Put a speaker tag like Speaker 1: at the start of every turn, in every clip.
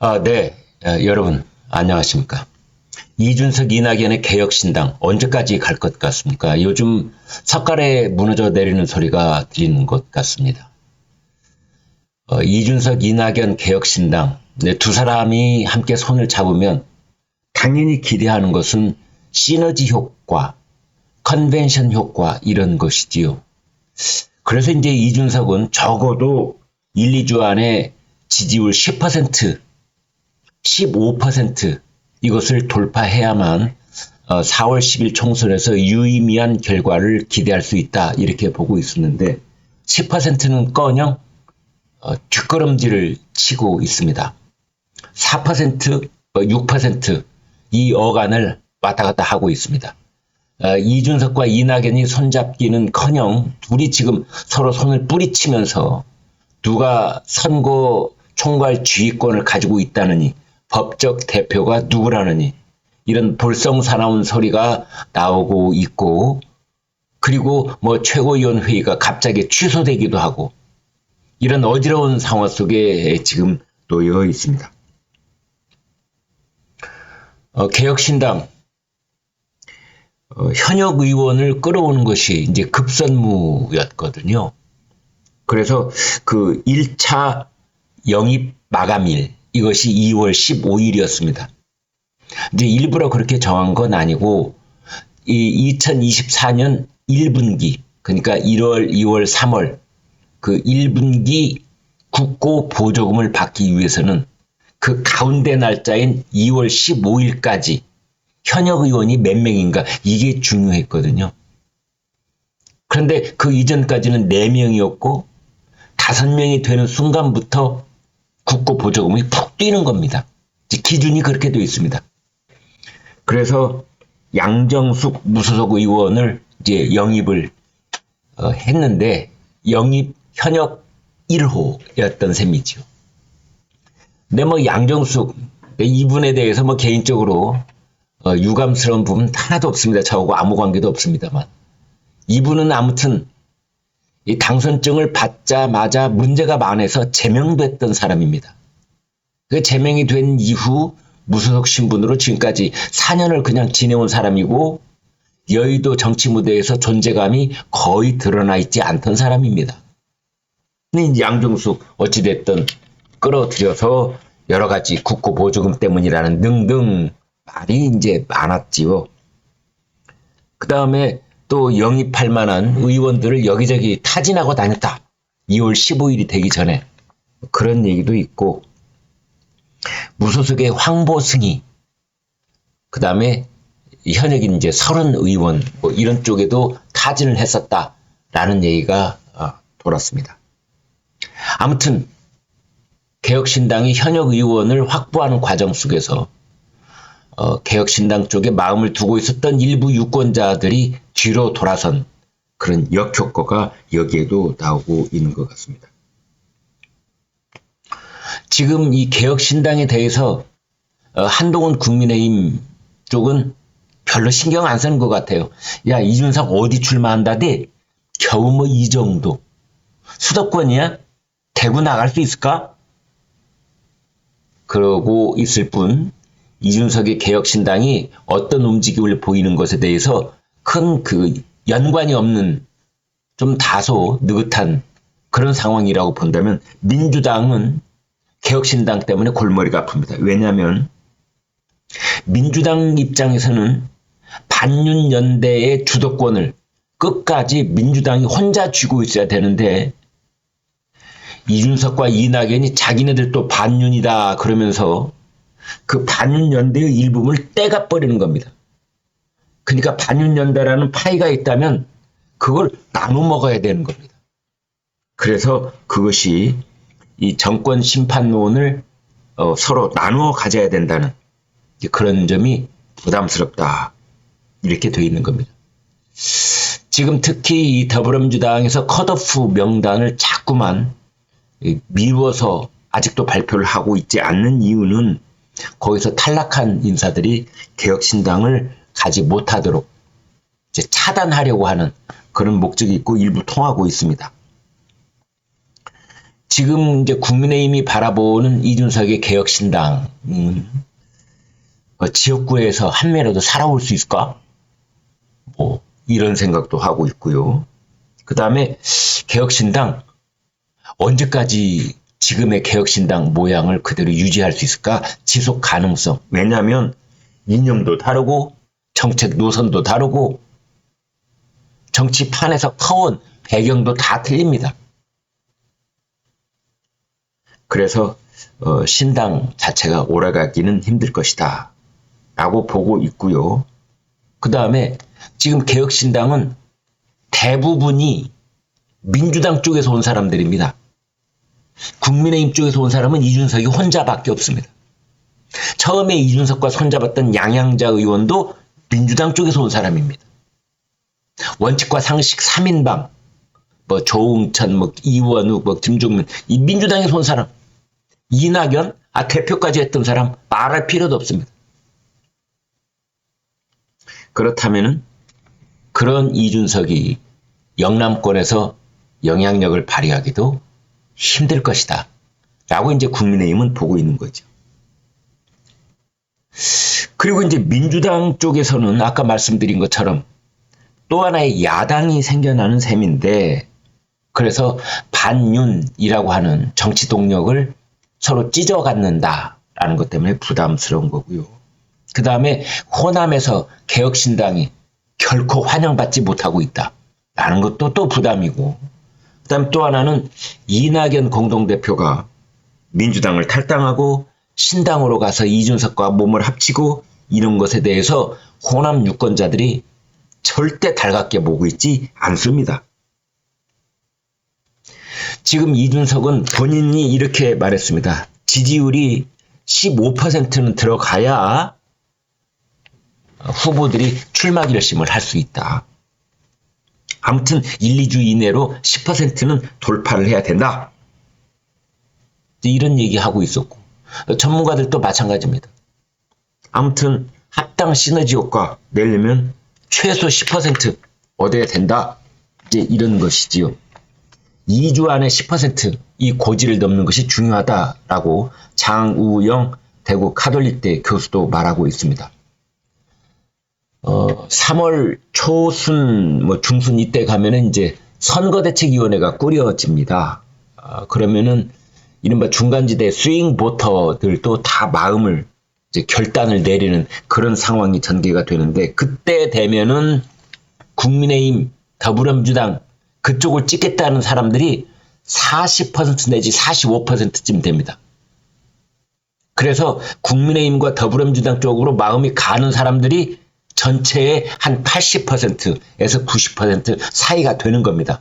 Speaker 1: 아, 네. 아, 여러분, 안녕하십니까. 이준석, 이낙연의 개혁신당 언제까지 갈 것 같습니까? 요즘 석가래 무너져 내리는 소리가 들리는 것 같습니다. 어, 이준석, 이낙연 개혁신당 네, 두 사람이 함께 손을 잡으면 당연히 기대하는 것은 시너지 효과, 컨벤션 효과 이런 것이지요. 그래서 이제 이준석은 적어도 1, 2주 안에 지지율 10%, 15% 이것을 돌파해야만 4월 10일 총선에서 유의미한 결과를 기대할 수 있다 이렇게 보고 있었는데 10%는 꺼녕 어, 뒷걸음질을 치고 있습니다. 4%, 6%이 어간을 왔다 갔다 하고 있습니다. 어, 이준석과 이낙연이 손잡기는커녕 둘이 지금 서로 손을 뿌리치면서 누가 선거 총괄 지휘권을 가지고 있다느니 법적 대표가 누구라느니 이런 볼썽사나운 소리가 나오고 있고 그리고 뭐 최고위원 회의가 갑자기 취소되기도 하고 이런 어지러운 상황 속에 지금 놓여 있습니다. 어, 개혁신당 어, 현역 의원을 끌어오는 것이 이제 급선무였거든요. 그래서 그 1차 영입 마감일 이것이 2월 15일이었습니다. 이제 일부러 그렇게 정한 건 아니고 이 2024년 1분기 그러니까 1월, 2월, 3월 그 1분기 국고 보조금을 받기 위해서는 그 가운데 날짜인 2월 15일까지 현역 의원이 몇 명인가 이게 중요했거든요. 그런데 그 이전까지는 4명이었고 5명이 되는 순간부터 국고 보조금이 푹 뛰는 겁니다. 기준이 그렇게 되어 있습니다. 그래서 양정숙 무소속 의원을 이제 영입을 어, 했는데 영입 현역 1호였던 셈이죠. 근데 뭐 양정숙 이분에 대해서 뭐 개인적으로 어, 유감스러운 부분 하나도 없습니다. 저하고 아무 관계도 없습니다만 이분은 아무튼 이 당선증을 받자마자 문제가 많아서 제명됐던 사람입니다. 그 제명이 된 이후 무소속 신분으로 지금까지 4년을 그냥 지내온 사람이고 여의도 정치 무대에서 존재감이 거의 드러나 있지 않던 사람입니다. 양정숙 어찌됐든 끌어들여서 여러 가지 국고 보조금 때문이라는 등등 말이 이제 많았지요. 그 다음에 또 영입할 만한 의원들을 여기저기 타진하고 다녔다. 2월 15일이 되기 전에 그런 얘기도 있고 무소속의 황보승이 그 다음에 현역인 이제 서른 의원 뭐 이런 쪽에도 타진을 했었다라는 얘기가 어, 돌았습니다. 아무튼 개혁신당이 현역 의원을 확보하는 과정 속에서 어, 개혁신당 쪽에 마음을 두고 있었던 일부 유권자들이 뒤로 돌아선 그런 역효과가 여기에도 나오고 있는 것 같습니다. 지금 이 개혁신당에 대해서 어, 한동훈 국민의힘 쪽은 별로 신경 안 쓰는 것 같아요. 야, 이준석 어디 출마한다대? 겨우 뭐 이 정도. 수도권이야? 대구 나갈 수 있을까? 그러고 있을 뿐 이준석의 개혁신당이 어떤 움직임을 보이는 것에 대해서 큰 그 연관이 없는 좀 다소 느긋한 그런 상황이라고 본다면 민주당은 개혁신당 때문에 골머리가 아픕니다. 왜냐하면 민주당 입장에서는 반윤연대의 주도권을 끝까지 민주당이 혼자 쥐고 있어야 되는데 이준석과 이낙연이 자기네들 또 반윤이다 그러면서 그 반윤연대의 일부분을 떼가 버리는 겁니다. 그러니까 반윤연대라는 파이가 있다면 그걸 나눠 먹어야 되는 겁니다. 그래서 그것이 이 정권 심판론을 어, 서로 나누어 가져야 된다는 그런 점이 부담스럽다. 이렇게 되어 있는 겁니다. 지금 특히 이 더불어민주당에서 컷오프 명단을 자꾸만 미워서 아직도 발표를 하고 있지 않는 이유는 거기서 탈락한 인사들이 개혁신당을 가지 못하도록 차단하려고 하는 그런 목적이 있고 일부 통하고 있습니다. 지금 이제 국민의힘이 바라보는 이준석의 개혁신당, 음, 어, 지역구에서 한 매라도 살아올 수 있을까? 뭐, 이런 생각도 하고 있고요. 그 다음에 개혁신당, 언제까지 지금의 개혁신당 모양을 그대로 유지할 수 있을까? 지속 가능성. 왜냐하면 이념도 다르고 정책 노선도 다르고 정치판에서 커온 배경도 다 틀립니다. 그래서 어, 신당 자체가 오래가기는 힘들 것이다. 라고 보고 있고요. 그 다음에 지금 개혁신당은 대부분이 민주당 쪽에서 온 사람들입니다. 국민의힘 쪽에서 온 사람은 이준석이 혼자밖에 없습니다. 처음에 이준석과 손잡았던 양양자 의원도 민주당 쪽에서 온 사람입니다. 원칙과 상식 3인방, 뭐 조웅천, 뭐 이원욱, 뭐 김종민, 이 민주당에서 온 사람, 이낙연, 아 대표까지 했던 사람 말할 필요도 없습니다. 그렇다면은 그런 이준석이 영남권에서 영향력을 발휘하기도 힘들 것이다. 라고 이제 국민의힘은 보고 있는 거죠. 그리고 이제 민주당 쪽에서는 아까 말씀드린 것처럼 또 하나의 야당이 생겨나는 셈인데 그래서 반윤이라고 하는 정치 동력을 서로 찢어 갖는다라는 것 때문에 부담스러운 거고요. 그 다음에 호남에서 개혁신당이 결코 환영받지 못하고 있다라는 것도 또 부담이고 그 다음 또 하나는 이낙연 공동대표가 민주당을 탈당하고 신당으로 가서 이준석과 몸을 합치고 이런 것에 대해서 호남 유권자들이 절대 달갑게 보고 있지 않습니다. 지금 이준석은 본인이 이렇게 말했습니다. 지지율이 15%는 들어가야 후보들이 출마 결심을 할 수 있다. 아무튼 1, 2주 이내로 10%는 돌파를 해야 된다. 이런 얘기하고 있었고 전문가들도 마찬가지입니다. 아무튼 합당 시너지 효과 내려면 최소 10% 얻어야 된다. 이제 이런 것이지요. 2주 안에 10%이 고지를 넘는 것이 중요하다라고 장우영 대구 카톨릭대 교수도 말하고 있습니다. 어, 3월 초순, 뭐 중순 이때 가면은 이제 선거대책위원회가 꾸려집니다. 어, 그러면은 이른바 중간지대 스윙 보터들도 다 마음을 이제 결단을 내리는 그런 상황이 전개가 되는데 그때 되면은 국민의힘 더불어민주당 그쪽을 찍겠다는 사람들이 40% 내지 45%쯤 됩니다. 그래서 국민의힘과 더불어민주당 쪽으로 마음이 가는 사람들이 전체의 한 80%에서 90% 사이가 되는 겁니다.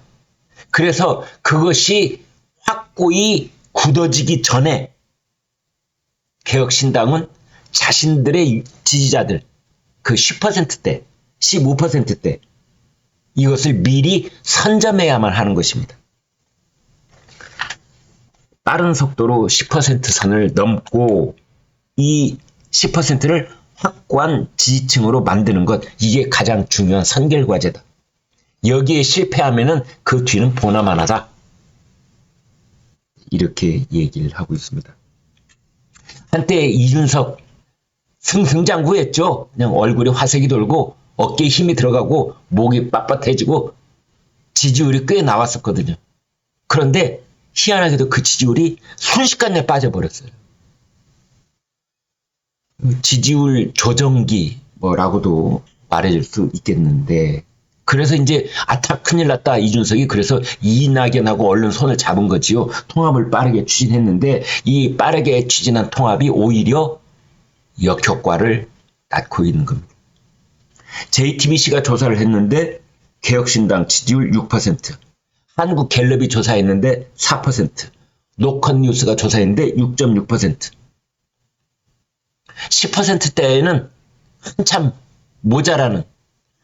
Speaker 1: 그래서 그것이 확고히 굳어지기 전에 개혁신당은 자신들의 지지자들 그 10%대, 15%대 이것을 미리 선점해야만 하는 것입니다. 빠른 속도로 10% 선을 넘고 이 10%를 확고한 지지층으로 만드는 것 이게 가장 중요한 선결 과제다. 여기에 실패하면은 그 뒤는 보나마나다. 이렇게 얘기를 하고 있습니다. 한때 이준석 승승장구했죠. 그냥 얼굴에 화색이 돌고 어깨에 힘이 들어가고 목이 빳빳해지고 지지율이 꽤 나왔었거든요. 그런데 희한하게도 그 지지율이 순식간에 빠져버렸어요. 지지율 조정기 뭐라고도 말해줄 수 있겠는데 그래서 이제 아타 큰일 났다 이준석이 그래서 이낙연하고 얼른 손을 잡은 거지요. 통합을 빠르게 추진했는데 이 빠르게 추진한 통합이 오히려 역효과를 낳고 있는 겁니다. JTBC가 조사를 했는데 개혁신당 지지율 6%, 한국 갤럽이 조사했는데 4%, 노컷뉴스가 조사했는데 6.6%. 10%대에는 한참 모자라는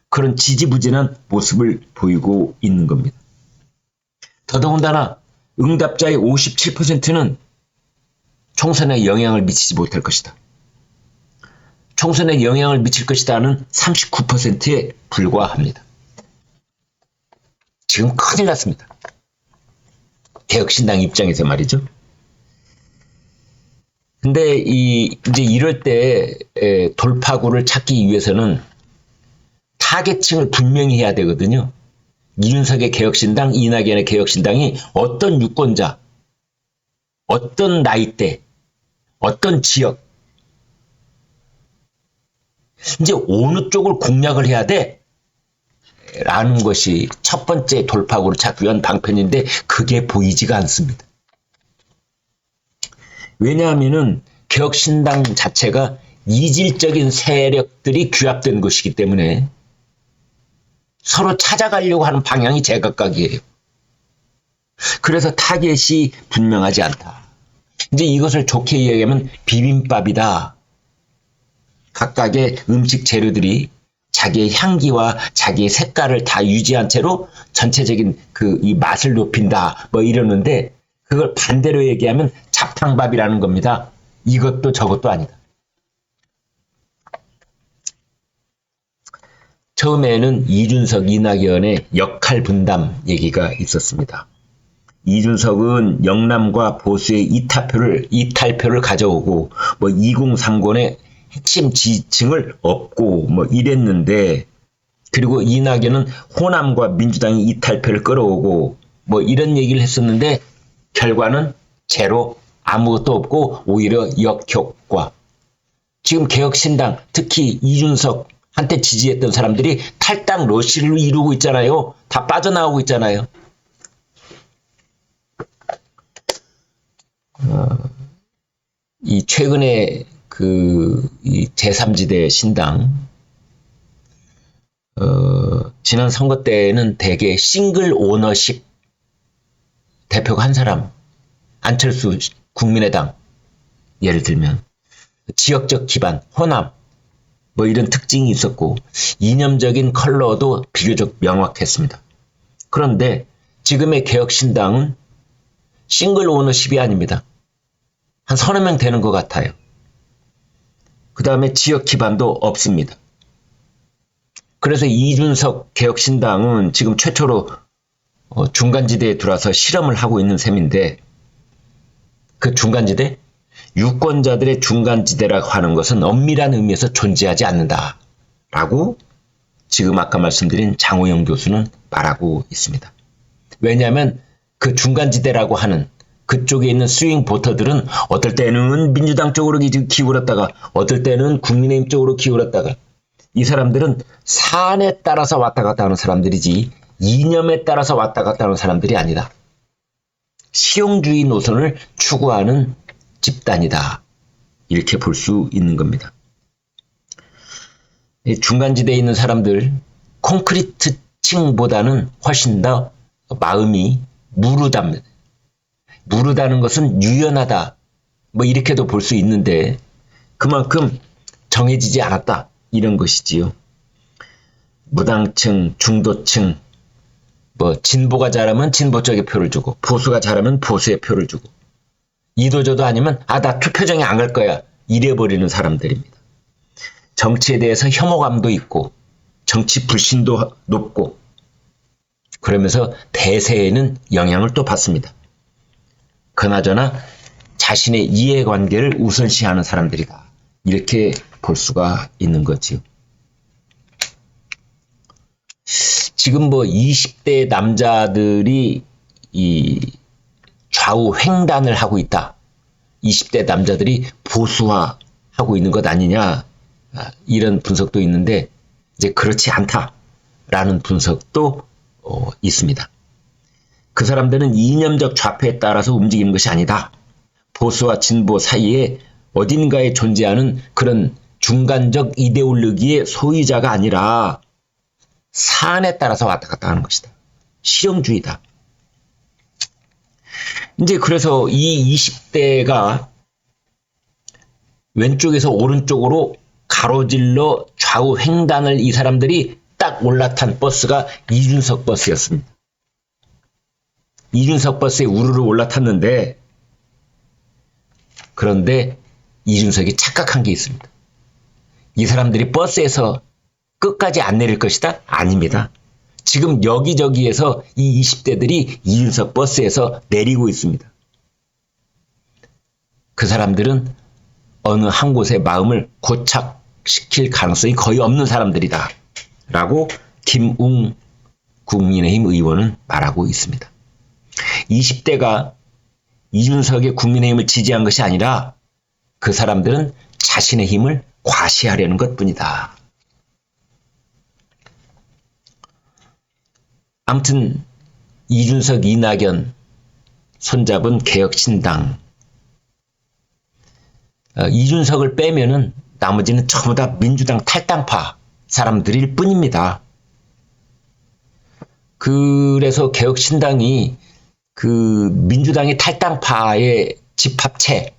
Speaker 1: 그런 지지부진한 모습을 보이고 있는 겁니다. 더더군다나 응답자의 57%는 총선에 영향을 미치지 못할 것이다. 총선에 영향을 미칠 것이다는 39%에 불과합니다. 지금 큰일 났습니다. 개혁신당 입장에서 말이죠. 근데 이 이제 이럴 때 에, 돌파구를 찾기 위해서는 타겟층을 분명히 해야 되거든요. 이준석의 개혁신당, 이낙연의 개혁신당이 어떤 유권자, 어떤 나이대, 어떤 지역, 이제 어느 쪽을 공략을 해야 돼? 라는 것이 첫 번째 돌파구를 찾기 위한 방편인데 그게 보이지가 않습니다. 왜냐하면은 개혁신당 자체가 이질적인 세력들이 규합된 것이기 때문에 서로 찾아가려고 하는 방향이 제각각이에요. 그래서 타겟이 분명하지 않다. 이제 이것을 좋게 이야기하면 비빔밥이다. 각각의 음식 재료들이 자기의 향기와 자기의 색깔을 다 유지한 채로 전체적인 그 이 맛을 높인다. 뭐 이러는데 그걸 반대로 얘기하면 잡탕밥이라는 겁니다. 이것도 저것도 아니다. 처음에는 이준석, 이낙연의 역할 분담 얘기가 있었습니다. 이준석은 영남과 보수의 이탈표를, 이탈표를 가져오고, 뭐 2030의 핵심 지층을 얻고, 뭐 이랬는데, 그리고 이낙연은 호남과 민주당이 이탈표를 끌어오고, 뭐 이런 얘기를 했었는데, 결과는 제로, 아무것도 없고, 오히려 역효과. 지금 개혁신당, 특히 이준석, 한때 지지했던 사람들이 탈당 러시를 이루고 있잖아요. 다 빠져나오고 있잖아요. 어, 이 최근에 그이 제3지대 신당 어, 지난 선거 때는 대개 싱글 오너십 대표가 한 사람 안철수 국민의당 예를 들면 지역적 기반 호남 뭐 이런 특징이 있었고 이념적인 컬러도 비교적 명확했습니다. 그런데 지금의 개혁신당은 싱글 오너십이 아닙니다. 한 서너 명 되는 것 같아요. 그 다음에 지역 기반도 없습니다. 그래서 이준석 개혁신당은 지금 최초로 어, 중간지대에 들어와서 실험을 하고 있는 셈인데 그 중간지대 유권자들의 중간지대라고 하는 것은 엄밀한 의미에서 존재하지 않는다. 라고 지금 아까 말씀드린 장호영 교수는 말하고 있습니다. 왜냐하면 그 중간지대라고 하는 그쪽에 있는 스윙 보터들은 어떨 때는 민주당 쪽으로 기울었다가 어떨 때는 국민의힘 쪽으로 기울었다가 이 사람들은 산에 따라서 왔다 갔다 하는 사람들이지 이념에 따라서 왔다 갔다 하는 사람들이 아니다. 실용주의 노선을 추구하는 집단이다. 이렇게 볼 수 있는 겁니다. 중간지대에 있는 사람들, 콘크리트 층보다는 훨씬 더 마음이 무르답니다. 무르다는 것은 유연하다. 뭐 이렇게도 볼 수 있는데 그만큼 정해지지 않았다. 이런 것이지요. 무당층, 중도층, 뭐 진보가 잘하면 진보 쪽에 표를 주고 보수가 잘하면 보수의 표를 주고 이도저도 아니면 아 나 투표장에 안 갈 거야 이래버리는 사람들입니다. 정치에 대해서 혐오감도 있고 정치 불신도 높고 그러면서 대세에는 영향을 또 받습니다. 그나저나 자신의 이해관계를 우선시하는 사람들이다. 이렇게 볼 수가 있는 거지요. 지금 뭐 20대 남자들이 이 좌우 횡단을 하고 있다. 20대 남자들이 보수화하고 있는 것 아니냐. 아, 이런 분석도 있는데 이제 그렇지 않다라는 분석도 어, 있습니다. 그 사람들은 이념적 좌표에 따라서 움직이는 것이 아니다. 보수와 진보 사이에 어딘가에 존재하는 그런 중간적 이데올로기의 소유자가 아니라 사안에 따라서 왔다 갔다 하는 것이다. 실용주의다. 이제 그래서 이 20대가 왼쪽에서 오른쪽으로 가로질러 좌우 횡단을 이 사람들이 딱 올라탄 버스가 이준석 버스였습니다. 이준석 버스에 우르르 올라탔는데 그런데 이준석이 착각한 게 있습니다. 이 사람들이 버스에서 끝까지 안 내릴 것이다? 아닙니다. 지금 여기저기에서 이 20대들이 이준석 버스에서 내리고 있습니다. 그 사람들은 어느 한 곳의 마음을 고착시킬 가능성이 거의 없는 사람들이다. 라고 김웅 국민의힘 의원은 말하고 있습니다. 20대가 이준석의 국민의힘을 지지한 것이 아니라 그 사람들은 자신의 힘을 과시하려는 것 뿐이다. 아무튼 이준석, 이낙연 손잡은 개혁신당 어, 이준석을 빼면은 나머지는 전부 다 민주당 탈당파 사람들일 뿐입니다. 그래서 개혁신당이 그 민주당의 탈당파의 집합체라는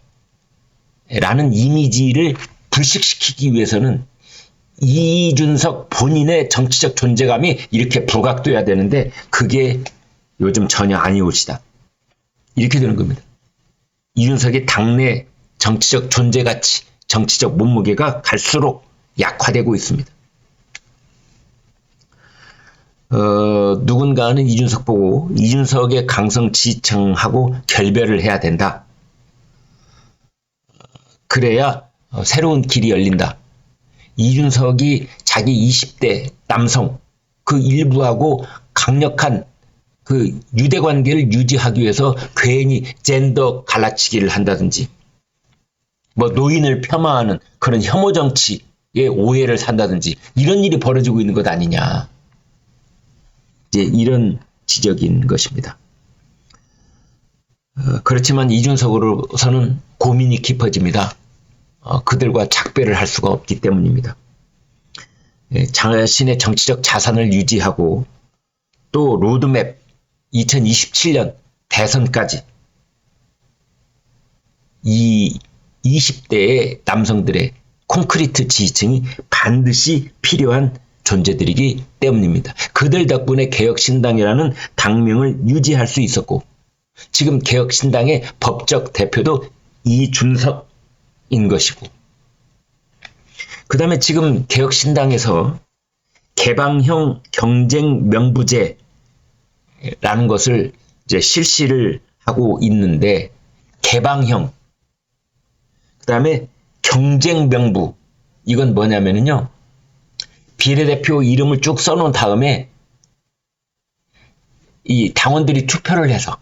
Speaker 1: 이미지를 불식시키기 위해서는 이준석 본인의 정치적 존재감이 이렇게 부각돼야 되는데 그게 요즘 전혀 아니오시다. 이렇게 되는 겁니다. 이준석의 당내 정치적 존재 가치, 정치적 몸무게가 갈수록 약화되고 있습니다. 어, 누군가는 이준석 보고 이준석의 강성 지청하고 결별을 해야 된다. 그래야 새로운 길이 열린다. 이준석이 자기 20대 남성 그 일부하고 강력한 그 유대 관계를 유지하기 위해서 괜히 젠더 갈라치기를 한다든지 뭐 노인을 폄하하는 그런 혐오 정치의 오해를 산다든지 이런 일이 벌어지고 있는 것 아니냐. 이제 이런 지적인 것입니다. 어, 그렇지만 이준석으로서는 고민이 깊어집니다. 어, 그들과 작별을 할 수가 없기 때문입니다. 예, 자신의 정치적 자산을 유지하고 또 로드맵 2027년 대선까지 이 20대의 남성들의 콘크리트 지지층이 반드시 필요한 존재들이기 때문입니다. 그들 덕분에 개혁신당이라는 당명을 유지할 수 있었고 지금 개혁신당의 법적 대표도 이준석 인 것이고. 그 다음에 지금 개혁신당에서 개방형 경쟁 명부제라는 것을 이제 실시를 하고 있는데, 개방형. 그 다음에 경쟁 명부. 이건 뭐냐면요. 비례대표 이름을 쭉 써놓은 다음에 이 당원들이 투표를 해서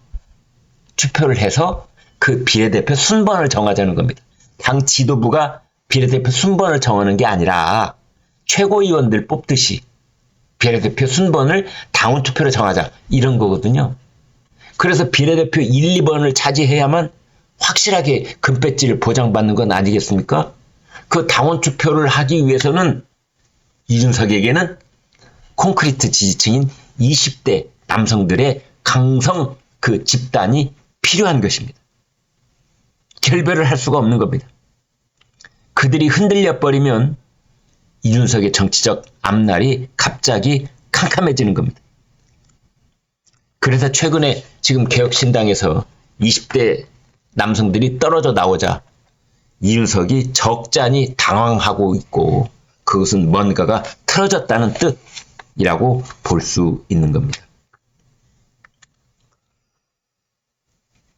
Speaker 1: 투표를 해서 그 비례대표 순번을 정하자는 겁니다. 당 지도부가 비례대표 순번을 정하는 게 아니라 최고위원들 뽑듯이 비례대표 순번을 당원 투표로 정하자 이런 거거든요. 그래서 비례대표 1, 2번을 차지해야만 확실하게 금배지를 보장받는 건 아니겠습니까? 그 당원 투표를 하기 위해서는 이준석에게는 콘크리트 지지층인 20대 남성들의 강성 그 집단이 필요한 것입니다. 결별을 할 수가 없는 겁니다. 그들이 흔들려 버리면 이준석의 정치적 앞날이 갑자기 캄캄해지는 겁니다. 그래서 최근에 지금 개혁신당에서 20대 남성들이 떨어져 나오자 이준석이 적잖이 당황하고 있고 그것은 뭔가가 틀어졌다는 뜻이라고 볼 수 있는 겁니다.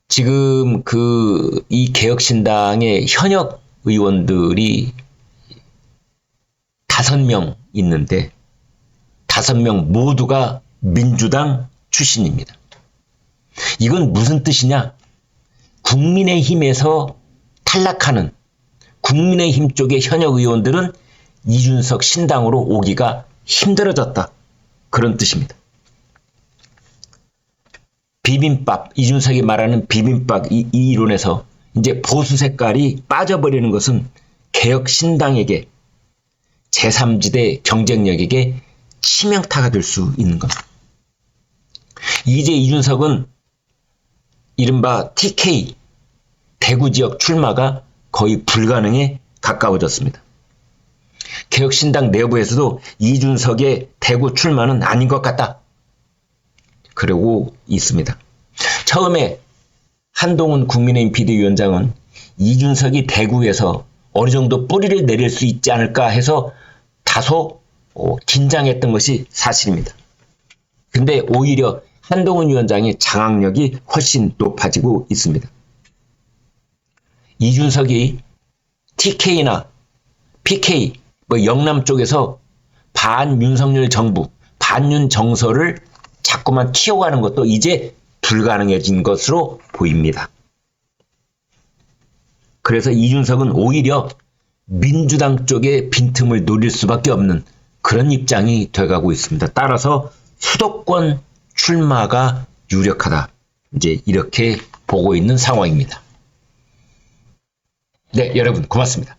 Speaker 1: 지금 그 이 개혁신당의 현역 의원들이 다섯 명 있는데 다섯 명 모두가 민주당 출신입니다. 이건 무슨 뜻이냐? 국민의힘에서 탈락하는 국민의힘 쪽의 현역 의원들은 이준석 신당으로 오기가 힘들어졌다. 그런 뜻입니다. 비빔밥, 이준석이 말하는 비빔밥 이, 이 이론에서 이제 보수 색깔이 빠져버리는 것은 개혁 신당에게 제3지대 경쟁력에게 치명타가 될 수 있는 겁니다. 이제 이준석은 이른바 TK 대구 지역 출마가 거의 불가능에 가까워졌습니다. 개혁신당 내부에서도 이준석의 대구 출마는 아닌 것 같다. 그러고 있습니다. 처음에 한동훈 국민의힘 비대위원장은 이준석이 대구에서 어느 정도 뿌리를 내릴 수 있지 않을까 해서 다소 어, 긴장했던 것이 사실입니다. 근데 오히려 한동훈 위원장의 장악력이 훨씬 높아지고 있습니다. 이준석이 TK나 PK, 뭐 영남 쪽에서 반 윤석열 정부, 반윤 정서를 자꾸만 키워가는 것도 이제 불가능해진 것으로 보입니다. 그래서 이준석은 오히려 민주당 쪽의 빈틈을 노릴 수밖에 없는 그런 입장이 돼가고 있습니다. 따라서 수도권 출마가 유력하다. 이제 이렇게 보고 있는 상황입니다. 네, 여러분 고맙습니다.